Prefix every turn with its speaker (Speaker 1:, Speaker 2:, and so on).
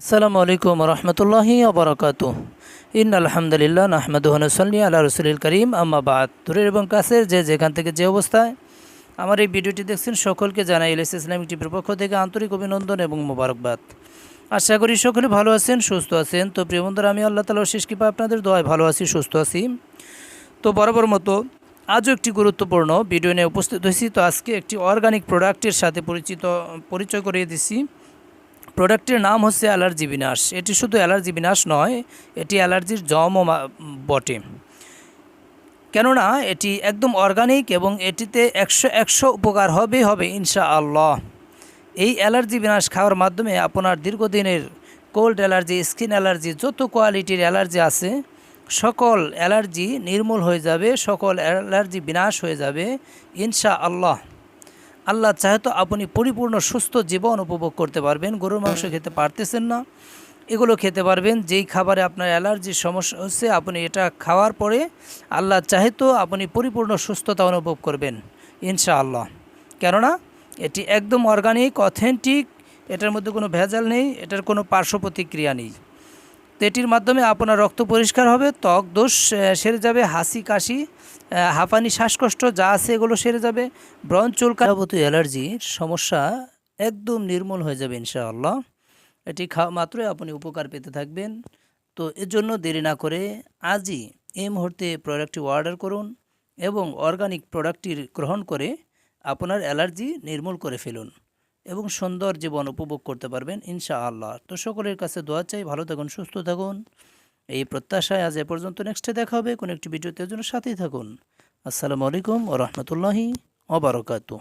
Speaker 1: আসসালামু আলাইকুম রহমতুল্লাহি আবরকাত ইন আলহামদুলিল্লাহ নাহমদুহনসল্লি আল্লাহ রসুলিল করিম আম্মাবাদ দূরের এবং কাছের যে যেখান থেকে যে অবস্থায় আমার এই ভিডিওটি দেখছেন সকলকে জানাই এলএস ইসলামিক টিভির পক্ষ থেকে আন্তরিক অভিনন্দন এবং মোবারকবাদ। আশা করি সকলে ভালো আছেন, সুস্থ আছেন। তো প্রিয় বন্ধুরা, আমি আল্লাহ তালার শেষ কৃপা আপনাদের দোয়ায় ভালো আছি, সুস্থ আছি। তো বরাবর মতো আজও একটি গুরুত্বপূর্ণ ভিডিও নিয়ে উপস্থিত হয়েছি। তো আজকে একটি অর্গানিক প্রোডাক্টের সাথে পরিচিত, পরিচয় করিয়ে দিচ্ছি। প্রোডাক্টের নাম হচ্ছে অ্যালার্জি বিনাশ। এটি শুধু অ্যালার্জি বিনাশ নয়, এটি অ্যালার্জির জমও বটে। কেননা এটি একদম অর্গানিক এবং এটিতে একশো একশো উপকার হবে হবে ইনশা আল্লাহ এই অ্যালার্জি বিনাশ খাওয়ার মাধ্যমে আপনার দীর্ঘদিনের কোল্ড অ্যালার্জি, স্কিন অ্যালার্জি, যত কোয়ালিটির অ্যালার্জি আছে, সকল অ্যালার্জি নির্মূল হয়ে যাবে, সকল অ্যালার্জি বিনাশ হয়ে যাবে ইনশা আল্লাহ আল্লাহ চাহে তো আপনি পরিপূর্ণ, সুস্থ জীবন উপভোগ করতে পারবেন। গরুর মাংস খেতে পারতেছেন না। এগুলো খেতে পারবেন। যেই খাবারে আপনার অ্যালার্জির সমস্যা হচ্ছে, আপনি এটা খাওয়ার পরে আল্লাহ চাহে তো আপনি পরিপূর্ণ সুস্থতা অনুভব করবেন, ইনশাআল্লাহ। কেননা, এটি একদম অর্গানিক অথেন্টিক এটার মধ্যে কোনো ভেজাল নেই, এটার কোনো পার্শ্ব প্রতিক্রিয়া নেই। এটির মাধ্যমে আপনার রক্ত পরিষ্কার হবে, ত্বক দোষ সেরে যাবে, হাসি, কাশি হাঁপানি, শ্বাসকষ্ট, যা আছে এগুলো সেরে যাবে, ব্রণ চুলকা যাবতীয় অ্যালার্জির সমস্যা একদম নির্মূল হয়ে যাবে ইনশাআল্লাহ। এটি খাওয়া মাত্রই আপনি উপকার পেতে থাকবেন। তো এর জন্য দেরি না করে আজই এই মুহূর্তে প্রোডাক্টটি অর্ডার করুন এবং অর্গানিক প্রোডাক্টটির গ্রহণ করে আপনার অ্যালার্জি নির্মূল করে ফেলুন। এবং সুন্দর জীবন উপভোগ করতে পারবেন ইনশা আল্লাহ তো সকলের কাছে দোয়া চাই, ভালো থাকুন, সুস্থ থাকুন। এই প্রত্যাশায় আজ এ পর্যন্ত নেক্সটে দেখা হবে, কোনো একটি ভিডিওতে জন্য সাথেই থাকুন। আসসালামু আলাইকুম ও রহমতুল্লাহি ওবরাকাতু